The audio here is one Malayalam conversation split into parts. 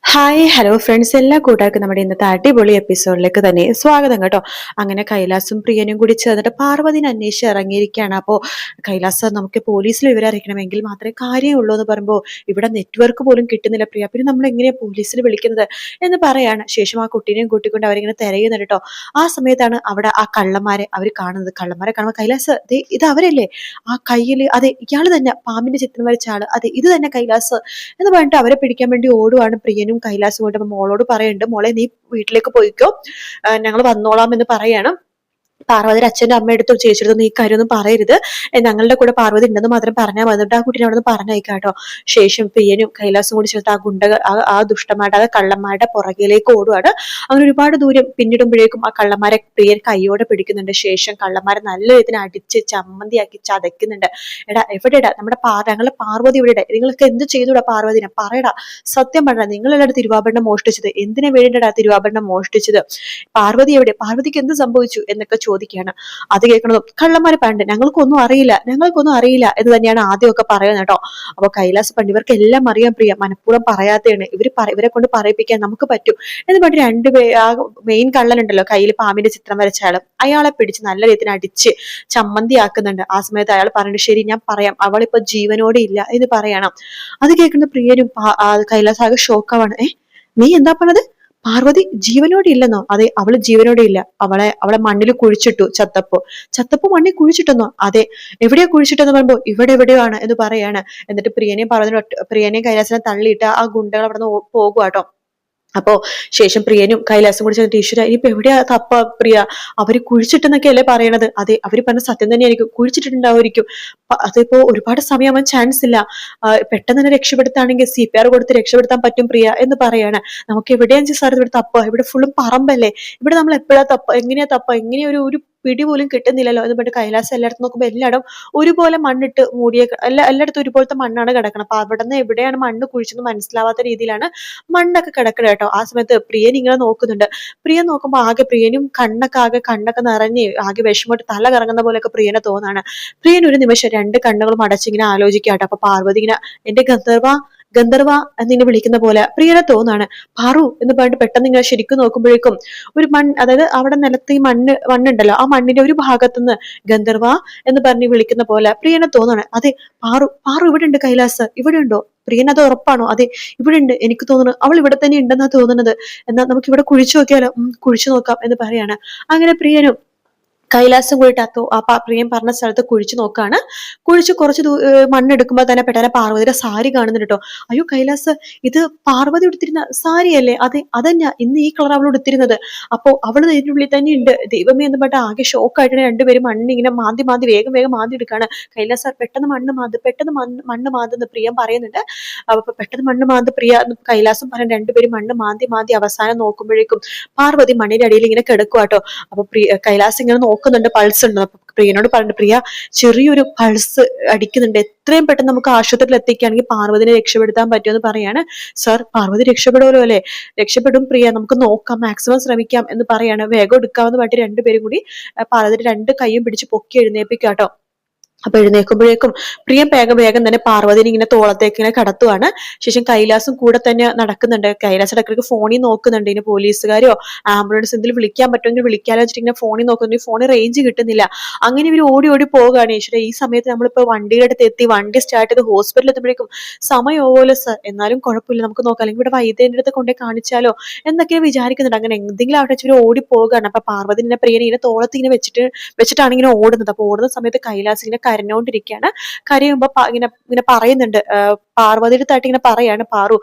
ഹായ് ഹലോ ഫ്രണ്ട്സ് എല്ലാ കൂട്ടുകാർക്കും നമ്മുടെ ഇന്നത്തെ അടിപൊളി എപ്പിസോഡിലേക്ക് തന്നെ സ്വാഗതം കേട്ടോ. അങ്ങനെ കൈലാസും പ്രിയനും കൂടി ചേർന്നിട്ട് പാർവതിനെ അന്വേഷിച്ച് ഇറങ്ങിയിരിക്കുകയാണ്. അപ്പോൾ കൈലാസ് നമുക്ക് പോലീസിൽ വിവരം അറിയിക്കണമെങ്കിൽ മാത്രമേ കാര്യമുള്ളൂ എന്ന് പറയുമ്പോൾ ഇവിടെ നെറ്റ്വർക്ക് പോലും കിട്ടുന്നില്ല പ്രിയ. പിന്നെ നമ്മൾ എങ്ങനെയാണ് പോലീസിൽ വിളിക്കുന്നത് എന്ന് പറയാണ്. ശേഷം ആ കുട്ടീനെയും കൂട്ടിക്കൊണ്ട് അവരിങ്ങനെ തിരയുന്നുണ്ട് കേട്ടോ. ആ സമയത്താണ് അവിടെ ആ കള്ളന്മാരെ അവർ കാണുന്നത്. കള്ളന്മാരെ കാണുമ്പോൾ കൈലാസ് ദേ ഇത് അവരല്ലേ? ആ കയ്യിൽ അതെ ഇയാൾ തന്നെ പാമ്പിന്റെ ചിത്രം വരച്ച ആൾ. അതെ ഇത് തന്നെ കൈലാസ് എന്ന് പറഞ്ഞിട്ട് അവരെ പിടിക്കാൻ വേണ്ടി ഓടുവാണ് പ്രിയനും കൈലാസും കൊണ്ട് മോളോട് പറയുന്നുണ്ട് മോളെ നീ വീട്ടിലേക്ക് പോയിക്കോ. ഞങ്ങൾ വന്നോളാം എന്ന് പറയാണ്. പാർവതിയുടെ അച്ഛന്റെ അമ്മയെടുത്തും ചേച്ചിയെടുത്തും നീ കാര്യമൊന്നും പറയരുത്. ഞങ്ങളുടെ കൂടെ പാർവതി ഉണ്ടെന്ന് മാത്രം പറഞ്ഞാൽ മതി. ആ കുട്ടീനെ അവിടെ നിന്ന് ശേഷം പിയനും കൈലാസും കൂടി ചേർത്ത് ആ ഗുണ്ട ആ- ദുഷ്ടമായിട്ട് ആ കള്ളന്മാരുടെ പുറകിലേക്ക് ഓടുകയാണ് അങ്ങനെ ഒരുപാട് ദൂരം പിന്നിടുമ്പോഴേക്കും ആ കള്ളന്മാരെ പ്രിയൻ കൈയോടെ പിടിക്കുന്നുണ്ട്. ശേഷം കള്ളന്മാരെ നല്ല രീതിയിൽ അടിച്ച് ചമ്മന്തിയാക്കി ചതയ്ക്കുന്നുണ്ട്. എടാ എവിടെടാ? നമ്മുടെ പാ ഞങ്ങളുടെ പാർവതി എവിടെടാ നിങ്ങൾക്ക് എന്ത് ചെയ്തുടാ പാർവതിനെ? പറയടാ സത്യം പറഞ്ഞ നിങ്ങളെല്ലാവരും തിരുവാഭരണം മോഷ്ടിച്ചത്? എന്തിനു വേണ്ടിയിട്ടാ തിരുവാഭരണം മോഷ്ടിച്ചത്? പാർവതി എവിടെ? പാർവതിക്ക് എന്ത് സംഭവിച്ചു? എന്നൊക്കെ ചോദിക്കുകയാണ്. അത് കേൾക്കണതും കള്ളന്മാര് പണ്ട് ഞങ്ങൾക്കൊന്നും അറിയില്ല ഞങ്ങൾക്കൊന്നും അറിയില്ല എന്ന് തന്നെയാണ് ആദ്യമൊക്കെ പറയുന്നത് കേട്ടോ. അപ്പൊ കൈലാസ് പണ്ട് ഇവർക്ക് എല്ലാം അറിയാൻ പ്രിയ മനഃപൂർവം പറയാത്തതാണ്. ഇവർ ഇവരെ കൊണ്ട് പറയിപ്പിക്കാൻ നമുക്ക് പറ്റും. എന്ന് പറഞ്ഞ് രണ്ടുപേ ആ മെയിൻ കള്ളനുണ്ടല്ലോ കയ്യിൽ പാമ്പിന്റെ ചിത്രം വരച്ച ആൾ. അയാളെ പിടിച്ച് നല്ല രീതിയിൽ അടിച്ച് ചമ്മന്തി ആക്കുന്നുണ്ട് ആ സമയത്ത് അയാൾ പറഞ്ഞിട്ട് ശരി ഞാൻ പറയാം. അവളിപ്പോ ജീവനോടെ ഇല്ല എന്ന് പറയണം. അത് കേൾക്കുന്ന പ്രിയനും പാ- ആ കൈലാസ് ആകെ ഷോക്കാവാണ് ഏ നീ എന്താ പറഞ്ഞത്? പാർവതി ജീവനോടെ ഇല്ലെന്നോ? അതെ അവൾ ജീവനോടെ ഇല്ല. അവളെ അവളെ മണ്ണിൽ കുഴിച്ചിട്ടു ചത്തപ്പോ. ചത്തപ്പോ മണ്ണിൽ കുഴിച്ചിട്ടെന്നോ? അതെ എവിടെയാ കുഴിച്ചിട്ടെന്ന് പറയുമ്പോ ഇവിടെ എവിടെയോ ആണ് എന്ന് പറയാണ്. എന്നിട്ട് പ്രിയനെയും പാർവതി പ്രിയനെയും കൈലാസനെ തള്ളിയിട്ട് ആ ഗുണ്ടകൾ അവിടെ നിന്ന് അപ്പോ ശേഷം പ്രിയനും കൈലാസും കൂടി ചെന്നിട്ട് ഈശ്വര ഇനിയിപ്പോ എവിടെയാ തപ്പ പ്രിയ? അവർ കുഴിച്ചിട്ടെന്നൊക്കെ അല്ലേ പറയണത്? അതെ അവർ പറഞ്ഞ സത്യം തന്നെയായിരിക്കും. കുഴിച്ചിട്ടുണ്ടാവുമായിരിക്കും അതിപ്പോ ഒരുപാട് സമയമാവാൻ ചാൻസ് ഇല്ല. പെട്ടെന്ന് തന്നെ രക്ഷപ്പെടുത്താണെങ്കിൽ സി പി ആർ കൊടുത്ത് രക്ഷപ്പെടുത്താൻ പറ്റും പ്രിയ എന്ന് പറയാണ്. നമുക്ക് എവിടെയാ സാർ ഇവിടെ തപ്പ? ഇവിടെ ഫുള്ളും പറമ്പല്ലേ? ഇവിടെ നമ്മൾ എപ്പോഴാ തപ്പ? എങ്ങനെയാ തപ്പ? എങ്ങനെയാ ഒരു ഒരു പിടി പോലും കിട്ടുന്നില്ലല്ലോ എന്ന് പറഞ്ഞിട്ട് കൈലാസം എല്ലായിടത്തും നോക്കുമ്പോൾ എല്ലായിടം ഒരുപോലെ മണ്ണിട്ട് മൂടിയ എല്ലാ എല്ലായിടത്തും ഒരുപോലത്തെ മണ്ണാണ് കിടക്കണം അപ്പൊ അവിടെ നിന്ന് എവിടെയാണ് മണ്ണ് കുഴിച്ചെന്ന് മനസ്സിലാവാത്ത രീതിയിലാണ് മണ്ണൊക്കെ കിടക്കണം കേട്ടോ. ആ സമയത്ത് പ്രിയൻ ഇങ്ങനെ നോക്കുന്നുണ്ട്. പ്രിയൻ നോക്കുമ്പോൾ ആകെ പ്രിയനും കണ്ണൊക്കെ ആകെ കണ്ണൊക്കെ നിറഞ്ഞ് ആകെ വിഷമമായിട്ട് തല കറങ്ങുന്ന പോലെയൊക്കെ പ്രിയനെ തോന്നാണ്. പ്രിയൻ ഒരു നിമിഷം രണ്ട് കണ്ണുകളും അടച്ചിങ്ങനെ ആലോചിക്കാട്ടോ. അപ്പൊ പാർവതി ഇങ്ങനെ എന്റെ ഗന്ധർവ ഗന്ധർവ എന്നിങ്ങനെ വിളിക്കുന്ന പോലെ പ്രിയനെ തോന്നാണ്. പാറു എന്ന് പറഞ്ഞിട്ട് പെട്ടെന്ന് ഇങ്ങനെ ശരിക്കും നോക്കുമ്പോഴേക്കും ഒരു മണ് അതായത് അവിടെ നിലത്ത് ഈ മണ്ണ് മണ്ണുണ്ടല്ലോ. ആ മണ്ണിന്റെ ഒരു ഭാഗത്തുനിന്ന് ഗന്ധർവ എന്ന് പറഞ്ഞ് വിളിക്കുന്ന പോലെ പ്രിയനെ തോന്നാണ്. അതെ പാറു പാറു ഇവിടെ ഉണ്ട് കൈലാസ്. ഇവിടെ ഉണ്ടോ പ്രിയൻ അത് ഉറപ്പാണോ? അതെ ഇവിടെ ഉണ്ട് എനിക്ക് തോന്നുന്നു അവൾ ഇവിടെ തന്നെ ഉണ്ടെന്നാ തോന്നുന്നത്. എന്നാൽ നമുക്ക് ഇവിടെ കുഴിച്ചു നോക്കിയാലോ? കുഴിച്ചു നോക്കാം എന്ന് പറയാണ്. അങ്ങനെ പ്രിയനും കൈലാസം കൂടിയിട്ട് ആ തോ- ആ പ്രിയം പറഞ്ഞ സ്ഥലത്ത് കുഴിച്ചു നോക്കാണ്. കുഴിച്ച് കുറച്ച് മണ്ണെടുക്കുമ്പോൾ തന്നെ പെട്ടെന്ന് പാർവതിയുടെ സാരി കാണുന്നുണ്ട് കേട്ടോ അയ്യോ കൈലാസ് ഇത് പാർവതി ഉടുത്തിരുന്ന സാരിയല്ലേ? അതെ അതന്നെ ഇന്ന് ഈ കളർ അവൾ ഉടുത്തിരുന്നത് അപ്പോൾ അവൾ ഇതിന്റെ ഉള്ളിൽ തന്നെ ഉണ്ട് ദൈവമേ എന്ന് പറഞ്ഞ ആകെ ഷോക്കായിട്ടാണ് രണ്ടുപേരും മണ്ണ് ഇങ്ങനെ മാന്തി മാന്തി വേഗം വേഗം മാന്തി എടുക്കാണ്. കൈലാസ് പെട്ടെന്ന് മണ്ണ് മാന്ത് പെട്ടെന്ന് മണ്ണ് മാന്തെന്ന് പ്രിയം പറയുന്നുണ്ട്. അപ്പൊ പെട്ടെന്ന് മണ്ണ് മാന്ത് പ്രിയ കൈലാസം പറഞ്ഞ രണ്ടുപേരും മണ്ണ് മാന്തി മാന്തി അവസാനം നോക്കുമ്പോഴേക്കും പാർവതി മണ്ണിന്റെ അടിയിൽ ഇങ്ങനെ കിടക്കുവാട്ടോ അപ്പൊ പ്രിയ കൈലാസ് ഇങ്ങനെ നോക്കുന്നുണ്ട് പൾസ് ഉണ്ട്. പ്രിയനോട് പറഞ്ഞു പ്രിയ ചെറിയൊരു പൾസ് അടിക്കുന്നുണ്ട്. എത്രയും പെട്ടെന്ന് നമുക്ക് ആശുപത്രിയിൽ എത്തിക്കുകയാണെങ്കിൽ പാർവതിനെ രക്ഷപ്പെടുത്താൻ പറ്റുമെന്ന് പറയാണ്. സർ പാർവതി രക്ഷപ്പെടുമല്ലോ അല്ലെ? രക്ഷപ്പെടും പ്രിയ. നമുക്ക് നോക്കാം മാക്സിമം ശ്രമിക്കാം എന്ന് പറയാണ്. വേഗം എടുക്കാമെന്ന് പറഞ്ഞിട്ട് രണ്ടുപേരും കൂടി പാർവതിയുടെ പാർവതി രണ്ട് കൈയും പിടിച്ച് പൊക്കി എഴുന്നേപ്പിക്കുക കേട്ടോ. അപ്പൊ എഴുന്നേൽക്കുമ്പോഴേക്കും പ്രിയ വേഗം വേഗം തന്നെ പാർവതിനെ ഇങ്ങനെ തോളത്തേക്ക് ഇങ്ങനെ കടത്തുവാണ്. ശേഷം കൈലാസും കൂടെ തന്നെ നടക്കുന്നുണ്ട്. കൈലാസ് ഇടയ്ക്കിടയ്ക്ക് ഫോണിൽ നോക്കുന്നുണ്ട്. ഇനി പോലീസുകാരോ ആംബുലൻസ് എന്തെങ്കിലും വിളിക്കാൻ പറ്റുമെങ്കിൽ വിളിക്കാലോ വെച്ചിട്ട് ഇങ്ങനെ ഫോണിൽ നോക്കുന്നുണ്ട്. ഫോണിൽ റേഞ്ച് കിട്ടുന്നില്ല. അങ്ങനെ ഇവർ ഓടി ഓടി പോവുകയാണ്. ഈശ്വര ഈ സമയത്ത് നമ്മളിപ്പോ വണ്ടിയുടെ അടുത്ത് എത്തി വണ്ടി സ്റ്റാർട്ട് ചെയ്ത് ഹോസ്പിറ്റലിൽ എത്തുമ്പോഴേക്കും സമയമോലെ സർ എന്നാലും കുഴപ്പമില്ല. നമുക്ക് നോക്കാം. അല്ലെങ്കിൽ ഇവിടെ വൈദ്യന്റെ അടുത്ത് കൊണ്ടേ കാണിച്ചാലോ? എന്നൊക്കെ വിചാരിക്കുന്നുണ്ട്. അങ്ങനെ എന്തെങ്കിലും അവിടെ വെച്ച് ഇവർ ഓടി പോവുകയാണ് അപ്പൊ പാർവതി പ്രിയനെ ഇങ്ങനെ തോളത്ത് ഇങ്ങനെ വെച്ചിട്ട് വെച്ചിട്ടാണ് ഇങ്ങനെ ഓടുന്നത്. അപ്പൊ ഓടുന്ന സമയത്ത് കൈലാസ് ഇങ്ങനെ കരഞ്ഞോണ്ടിരിക്കുകയാണ്. കരയുമ്പോ പ- ഇങ്ങനെ ഇങ്ങനെ പറയുന്നുണ്ട്. പാർവതിയുടെ അടുത്തായിട്ട് ഇങ്ങനെ പറയാണ് പാറു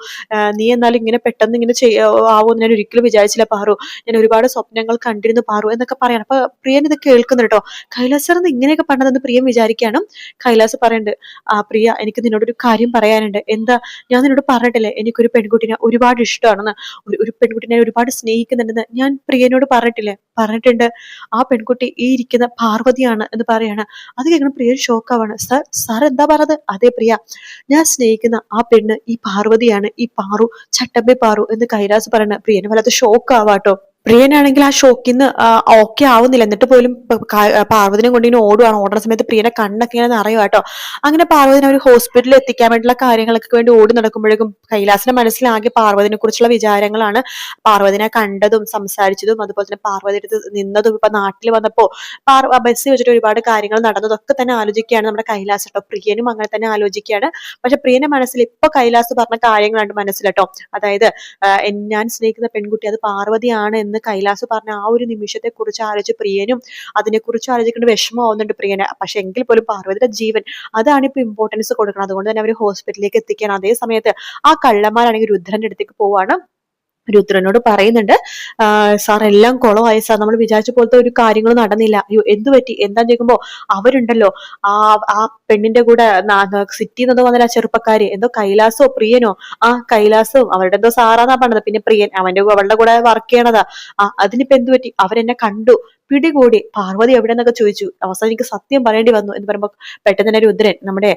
നീ എന്നാലും ഇങ്ങനെ പെട്ടെന്ന് ഇങ്ങനെ ആവുമെന്ന് ഞാൻ ഒരിക്കലും വിചാരിച്ചില്ല പാറു. ഞാൻ ഒരുപാട് സ്വപ്നങ്ങൾ കണ്ടിരുന്നു പാറു എന്നൊക്കെ പറയാണ്. അപ്പൊ പ്രിയൻ ഇത് കേൾക്കുന്നുണ്ട് കേട്ടോ. എന്ന് ഇങ്ങനെയൊക്കെ പറഞ്ഞതെന്ന് പ്രിയം വിചാരിക്കുകയാണ്. കൈലാസ് പറയുന്നുണ്ട് ആ പ്രിയ എനിക്ക് നിന്നോടൊരു കാര്യം പറയാനുണ്ട്. എന്താ? ഞാൻ നിന്നോട് പറഞ്ഞിട്ടില്ലേ എനിക്കൊരു പെൺകുട്ടിനെ ഒരുപാട് ഇഷ്ടമാണെന്ന്. ഒരു ഒരു പെൺകുട്ടിനെ ഒരുപാട് സ്നേഹിക്കുന്നുണ്ടെന്ന്. ഞാൻ പ്രിയനോട് പറഞ്ഞിട്ടില്ലേ? പറഞ്ഞിട്ടുണ്ട് ആ പെൺകുട്ടി ഈ ഇരിക്കുന്ന പാർവതിയാണ് എന്ന് പറയാണ്. അത് കേൾക്കണം പ്രിയ ഷോക്കാവാണ് സാർ സാർ എന്താ പറഞ്ഞത്? അതെ പ്രിയ ഞാൻ സ്നേഹിക്കുന്ന ആ പെണ്ണ് ഈ പാർവതിയാണ് ഈ പാറു ചട്ടമ്പി പാറു എന്ന് കൈലാസ് പറയുന്നത് പ്രിയന് വല്ലാത്ത ഷോക്ക് ആവാട്ടോ. പ്രിയനാണെങ്കിൽ ആ ഷോക്കിൽ നിന്ന് ഓക്കെ ആവുന്നില്ല. എന്നിട്ട് പോലും പാർവതിനെ കൊണ്ട് ഇങ്ങനെ ഓടുവാണ്. ഓടുന്ന സമയത്ത് പ്രിയനെ കണ്ണൊക്കെ ഇങ്ങനെ നിറയുക കേട്ടോ. അങ്ങനെ പാർവതിനെ ഒരു ഹോസ്പിറ്റലിൽ എത്തിക്കാൻ വേണ്ടിയുള്ള കാര്യങ്ങളൊക്കെ വേണ്ടി ഓടി നടക്കുമ്പോഴേക്കും കൈലാസിന്റെ മനസ്സിലാകെ പാർവതിനെ കുറിച്ചുള്ള വിചാരങ്ങളാണ്. പാർവതിനെ കണ്ടതും സംസാരിച്ചതും അതുപോലെ തന്നെ പാർവതി അടുത്ത് നിന്നതും ഇപ്പൊ നാട്ടിൽ വന്നപ്പോ പാർവ ബസ്സിൽ വെച്ചിട്ട് ഒരുപാട് കാര്യങ്ങൾ നടന്നതൊക്കെ തന്നെ ആലോചിക്കുകയാണ് നമ്മുടെ കൈലാസ് കേട്ടോ. പ്രിയനും അങ്ങനെ തന്നെ ആലോചിക്കുകയാണ്. പക്ഷെ പ്രിയന്റെ മനസ്സിൽ ഇപ്പൊ കൈലാസ് പറഞ്ഞ കാര്യങ്ങളാണ് മനസ്സിൽ കേട്ടോ. അതായത് ഞാൻ സ്നേഹിക്കുന്ന പെൺകുട്ടി അത് പാർവതിയാണ് എന്ന് കൈലാസ് പറഞ്ഞ ആ ഒരു നിമിഷത്തെ കുറിച്ച് ആലോചിച്ച് പ്രിയനും അതിനെക്കുറിച്ച് ആലോചിക്കേണ്ട വിഷമമാവുന്നുണ്ട് പ്രിയനെ. പക്ഷെ എങ്കിൽ പോലും പാർവതിയുടെ ജീവൻ അതാണ് ഇപ്പൊ ഇമ്പോർട്ടൻസ് കൊടുക്കുന്നത്. അതുകൊണ്ട് തന്നെ അവർ ഹോസ്പിറ്റലിലേക്ക് എത്തിക്കാൻ അതേ സമയത്ത് ആ കള്ളന്മാരാണെങ്കിൽ രുദ്രന്റെ അടുത്തേക്ക് പോവാണ്. രുദ്രനോട് പറയുന്നുണ്ട് സാർ എല്ലാം കുളമായി സാർ നമ്മൾ വിചാരിച്ച പോലത്തെ ഒരു കാര്യങ്ങൾ നടന്നില്ല. അയ്യോ എന്ത് പറ്റി? എന്താ ചോദിക്കുമ്പോ അവരുണ്ടല്ലോ. ആ ആ പെണ്ണിന്റെ കൂടെ സിറ്റി എന്നോ വന്നില്ല ചെറുപ്പക്കാര്. എന്തോ കൈലാസോ പ്രിയനോ? ആ കൈലാസവും അവരുടെ എന്തോ സാറാന്നാ പറഞ്ഞത്. പിന്നെ പ്രിയൻ അവന്റെ അവളുടെ കൂടെ വർക്ക് ചെയ്യണതാ. ആ അതിനിപ്പോ എന്ത് പറ്റി? അവരെന്നെ കണ്ടു. പിടികൂടി പാർവതി എവിടെ നിന്നൊക്കെ ചോദിച്ചു. അവസാനം എനിക്ക് സത്യം പറയേണ്ടി വന്നു എന്ന് പറയുമ്പോ പെട്ടെന്ന് തന്നെ രുദ്രൻ നമ്മുടെ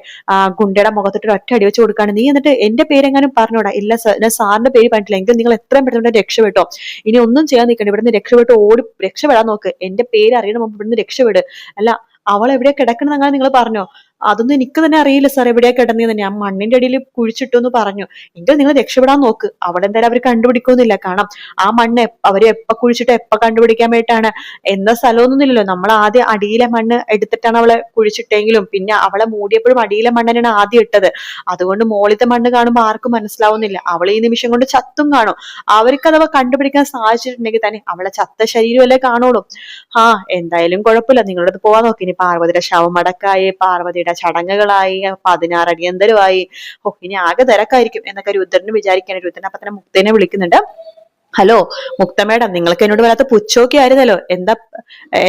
ഗുണ്ടയുടെ മുഖത്തിട്ട് ഒറ്റ അടി വെച്ച് കൊടുക്കാണ്. നീ എന്നിട്ട് എന്റെ പേരെങ്ങാനും പറഞ്ഞോടാ? ഇല്ല സർ ഞാൻ സാറിന്റെ പേര് പറഞ്ഞിട്ടില്ല. എങ്കിൽ നിങ്ങൾ എത്രയും പെട്ടെന്ന് രക്ഷപ്പെട്ടോ? ഇനി ഒന്നും ചെയ്യാൻ നിൽക്കണ്ട. ഇവിടുന്ന് രക്ഷപ്പെട്ട് ഓടി രക്ഷപ്പെടാൻ നോക്ക്. എന്റെ പേര് അറിയണ ഇവിടുന്ന് രക്ഷപ്പെട്. അല്ല അവൾ എവിടെ കിടക്കണെന്ന് അങ്ങനെ നിങ്ങൾ പറഞ്ഞോ? അതൊന്നും എനിക്ക് തന്നെ അറിയില്ല സാർ എവിടെയാ കിടന്നതെന്ന് ഞാൻ മണ്ണിന്റെ അടിയിൽ കുഴിച്ചിട്ടു എന്ന് പറഞ്ഞു. എങ്കിൽ നിങ്ങൾ രക്ഷപ്പെടാൻ നോക്ക്. അവിടെ എന്തായാലും അവർ കണ്ടുപിടിക്കൊന്നുമില്ല കാരണം ആ മണ്ണ് അവരെ എപ്പ കുഴിച്ചിട്ട് എപ്പ കണ്ടുപിടിക്കാൻ വേണ്ടിയിട്ടാണ്. എന്ന സ്ഥലമൊന്നുമില്ലല്ലോ. നമ്മൾ ആദ്യം അടിയിലെ മണ്ണ് എടുത്തിട്ടാണ് അവളെ കുഴിച്ചിട്ടെങ്കിലും പിന്നെ അവളെ മൂടിയപ്പോഴും അടിയിലെ മണ്ണ് തന്നെയാണ് ആദ്യം ഇട്ടത്. അതുകൊണ്ട് മോളിത്തെ മണ്ണ് കാണുമ്പോൾ ആർക്കും മനസ്സിലാവുന്നില്ല. അവൾ ഈ നിമിഷം കൊണ്ട് ചത്തും കാണും. അവർക്ക് അഥവാ കണ്ടുപിടിക്കാൻ സാധിച്ചിട്ടുണ്ടെങ്കിൽ തന്നെ അവളെ ചത്ത ശരീരമല്ലേ കാണുള്ളൂ. ആ എന്തായാലും കുഴപ്പമില്ല. നിങ്ങളുടെ അടുത്ത് പോവാൻ നോക്കി. ഇനി പാർവതിയുടെ ശവമടക്കായി പാർവതിയുടെ ചടങ്ങുകളായി പതിനാറ് അടിയന്തരമായി. ഓ ഇനി ആകെ തിരക്കായിരിക്കും എന്നൊക്കെ രുദ്രന് വിചാരിക്കാൻ രുദ്രൻ അപ്പൊ തന്നെ മുക്തനെ വിളിക്കുന്നുണ്ട്. ഹലോ മുക്ത മേഡം നിങ്ങൾക്ക് എന്നോട് വരാത്ത പുച്ചോക്കി ആയിരുന്നല്ലോ. എന്താ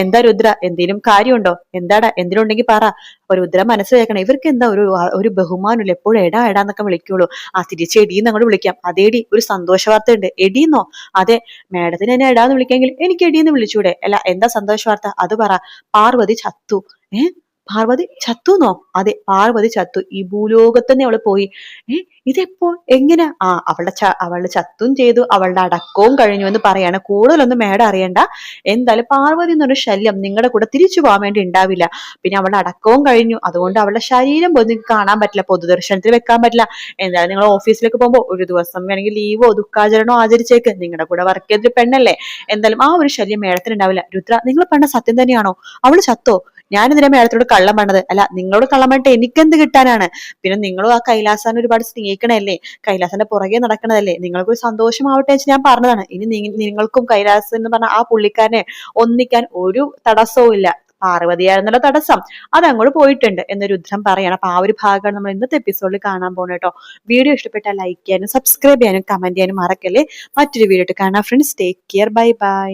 എന്താ രുദ്ര? എന്തേലും കാര്യമുണ്ടോ? എന്താടാ? എന്തിനുണ്ടെങ്കിൽ പറ. അപ്പൊ രുദ്ര മനസ്സിലാക്കണം ഇവർക്ക് എന്താ ഒരു ഒരു ബഹുമാനമില്ല. എപ്പോഴും എടാ എടാ എന്നൊക്കെ വിളിക്കുള്ളൂ. ആ തിരിച്ച് എടീന്ന് അങ്ങോട്ട് വിളിക്കാം. അതേടി ഒരു സന്തോഷ വാർത്ത ഉണ്ട് എടീന്നോ? അതെ മേഡത്തിന് എന്നെ എടാന്ന് വിളിക്കാമെങ്കിൽ എനിക്ക് എടീന്ന് വിളിച്ചൂടെ. അല്ല എന്താ സന്തോഷ വാർത്ത അത് പറ. പാർവതി ചത്തു. ഏ? പാർവതി ചത്തുന്നോ അതെ പാർവതി ചത്തു. ഈ ഭൂലോകത്ത് തന്നെ അവൾ പോയി. ഏ ഇതെപ്പോ? എങ്ങനെ? ആ അവളുടെ ച അവളുടെ ചത്തും ചെയ്തു. അവളുടെ അടക്കവും കഴിഞ്ഞു എന്ന് പറയാണ്. കൂടുതലൊന്നും മേഡം അറിയണ്ട. എന്തായാലും പാർവതി എന്നൊരു ശല്യം നിങ്ങളുടെ കൂടെ തിരിച്ചു പോകാൻ വേണ്ടി ഉണ്ടാവില്ല. പിന്നെ അവളുടെ അടക്കവും കഴിഞ്ഞു. അതുകൊണ്ട് അവളുടെ ശരീരം പോലും നിങ്ങൾക്ക് കാണാൻ പറ്റില്ല. പൊതുദർശനത്തിൽ വെക്കാൻ പറ്റില്ല. എന്തായാലും നിങ്ങൾ ഓഫീസിലേക്ക് പോകുമ്പോൾ ഒരു ദിവസം വേണമെങ്കിൽ ലീവോ ദുഃഖാചരണോ ആചരിച്ചേക്ക്. നിങ്ങളുടെ കൂടെ വർക്ക് ചെയ്തൊരു പെണ്ണല്ലേ? എന്തായാലും ആ ഒരു ശല്യം മേഡത്തിന് ഉണ്ടാവില്ല. രുദ്ര നിങ്ങൾ പെണ്ണ സത്യം തന്നെയാണോ? അവൾ ചത്തോ? ഞാനെന്തിനാ മേഡത്തോട് കള്ളം പറഞ്ഞത്. അല്ല നിങ്ങളോട് കള്ളം പറഞ്ഞിട്ട് എനിക്കെന്ത് കിട്ടാനാണ്? പിന്നെ നിങ്ങളും ആ കൈലാസാനെ ഒരുപാട് സ്നേഹിക്കണല്ലേ കൈലാസന്റെ പുറകെ നടക്കണതല്ലേ? നിങ്ങൾക്കൊരു സന്തോഷമാവട്ടെ എന്ന് ഞാൻ പറഞ്ഞതാണ്. ഇനി നിങ്ങൾക്കും കൈലാസ് എന്ന് പറഞ്ഞ ആ പുള്ളിക്കാരനെ ഒന്നിക്കാൻ ഒരു തടസ്സവും ഇല്ല. പാർവതിയായിരുന്നല്ലോ തടസ്സം. അത് അങ്ങോട്ട് പോയിട്ടുണ്ട് എന്ന് രുദ്രം പറയണം. അപ്പൊ ആ ഒരു ഭാഗമാണ് നമ്മൾ ഇന്നത്തെ എപ്പിസോഡിൽ കാണാൻ പോകുന്നത് കേട്ടോ. വീഡിയോ ഇഷ്ടപ്പെട്ടാൽ ലൈക്ക് ചെയ്യാനും സബ്സ്ക്രൈബ് ചെയ്യാനും കമന്റ് ചെയ്യാനും മറക്കല്ലേ? മറ്റൊരു വീഡിയോ കാണാം friends take care bye bye